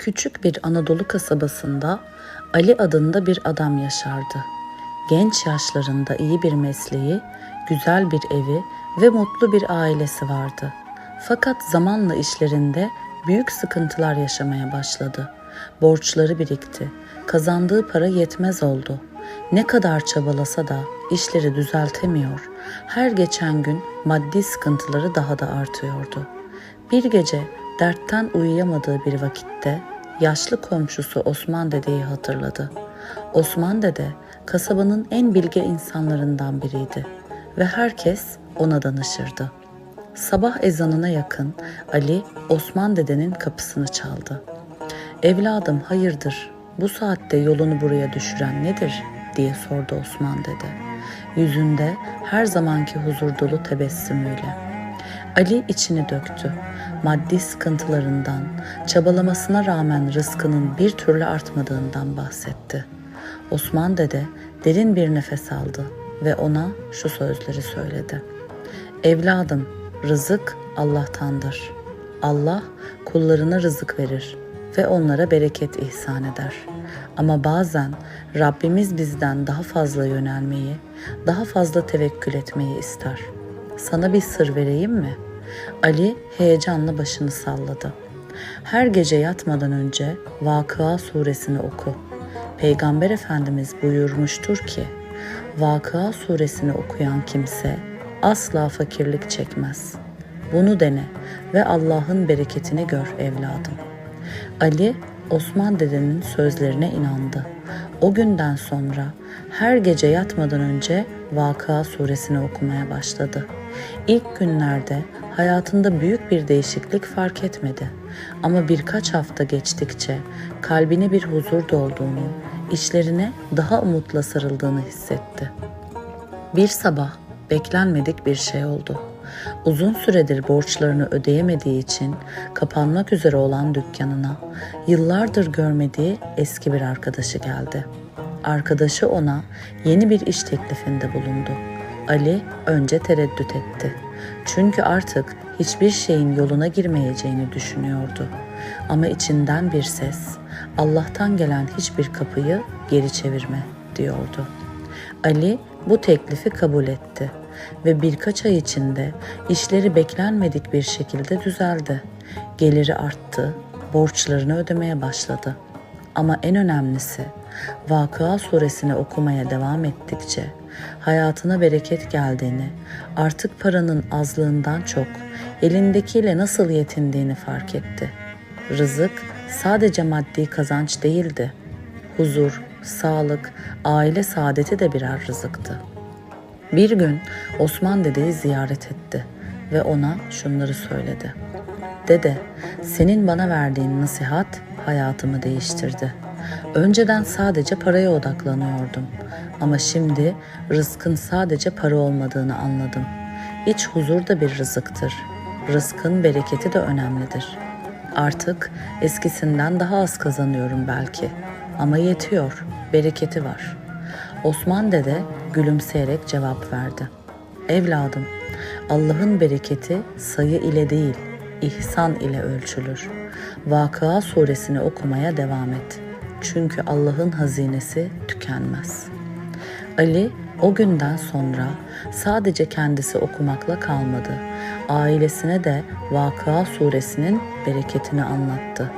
Küçük bir Anadolu kasabasında Ali adında bir adam yaşardı. Genç yaşlarında iyi bir mesleği, güzel bir evi ve mutlu bir ailesi vardı. Fakat zamanla işlerinde büyük sıkıntılar yaşamaya başladı. Borçları birikti. Kazandığı para yetmez oldu. Ne kadar çabalasa da işleri düzeltemiyor. Her geçen gün maddi sıkıntıları daha da artıyordu. Bir gece dertten uyuyamadığı bir vakitte yaşlı komşusu Osman dedeyi hatırladı. Osman dede kasabanın en bilge insanlarından biriydi ve herkes ona danışırdı. Sabah ezanına yakın Ali Osman dedenin kapısını çaldı. Evladım hayırdır? Bu saatte yolunu buraya düşüren nedir? diye sordu Osman dede. Yüzünde her zamanki huzur dolu tebessümüyle. Ali içini döktü. Maddi sıkıntılarından, çabalamasına rağmen rızkının bir türlü artmadığından bahsetti. Osman dede derin bir nefes aldı ve ona şu sözleri söyledi. Evladım, rızık Allah'tandır. Allah kullarına rızık verir ve onlara bereket ihsan eder. Ama bazen Rabbimiz bizden daha fazla yönelmeyi, daha fazla tevekkül etmeyi ister. Sana bir sır vereyim mi? Ali heyecanla başını salladı. Her gece yatmadan önce Vakıa suresini oku. Peygamber Efendimiz buyurmuştur ki, Vakıa suresini okuyan kimse asla fakirlik çekmez. Bunu dene ve Allah'ın bereketini gör evladım. Ali Osman dedenin sözlerine inandı. O günden sonra her gece yatmadan önce Vakıa suresini okumaya başladı. İlk günlerde hayatında büyük bir değişiklik fark etmedi. Ama birkaç hafta geçtikçe kalbine bir huzur dolduğunu, işlerine daha umutla sarıldığını hissetti. Bir sabah beklenmedik bir şey oldu. Uzun süredir borçlarını ödeyemediği için kapanmak üzere olan dükkanına yıllardır görmediği eski bir arkadaşı geldi. Arkadaşı ona yeni bir iş teklifinde bulundu. Ali önce tereddüt etti. Çünkü artık hiçbir şeyin yoluna girmeyeceğini düşünüyordu. Ama içinden bir ses, Allah'tan gelen hiçbir kapıyı geri çevirme diyordu. Ali bu teklifi kabul etti ve birkaç ay içinde işleri beklenmedik bir şekilde düzeldi. Geliri arttı, borçlarını ödemeye başladı. Ama en önemlisi Vakıa suresini okumaya devam ettikçe hayatına bereket geldiğini, artık paranın azlığından çok elindekiyle nasıl yetindiğini fark etti. Rızık sadece maddi kazanç değildi. Huzur, sağlık, aile saadeti de birer rızıktı. Bir gün Osman dedeyi ziyaret etti ve ona şunları söyledi. Dede, senin bana verdiğin nasihat hayatımı değiştirdi. Önceden sadece paraya odaklanıyordum ama şimdi rızkın sadece para olmadığını anladım. İç huzur da bir rızıktır. Rızkın bereketi de önemlidir. Artık eskisinden daha az kazanıyorum belki ama yetiyor, bereketi var. Osman dede gülümseyerek cevap verdi. Evladım, Allah'ın bereketi sayı ile değil, ihsan ile ölçülür. Vakıa suresini okumaya devam et. Çünkü Allah'ın hazinesi tükenmez. Ali o günden sonra sadece kendisi okumakla kalmadı. Ailesine de Vakıa suresinin bereketini anlattı.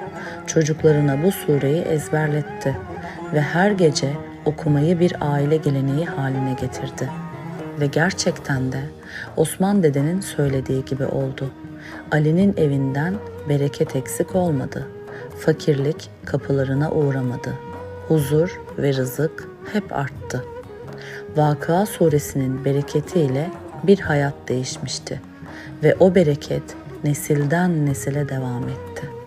Çocuklarına bu sureyi ezberletti ve her gece okumayı bir aile geleneği haline getirdi. Ve gerçekten de Osman dedenin söylediği gibi oldu. Ali'nin evinden bereket eksik olmadı. Fakirlik kapılarına uğramadı. Huzur ve rızık hep arttı. Vakıa suresinin bereketiyle bir hayat değişmişti ve o bereket nesilden nesile devam etti.''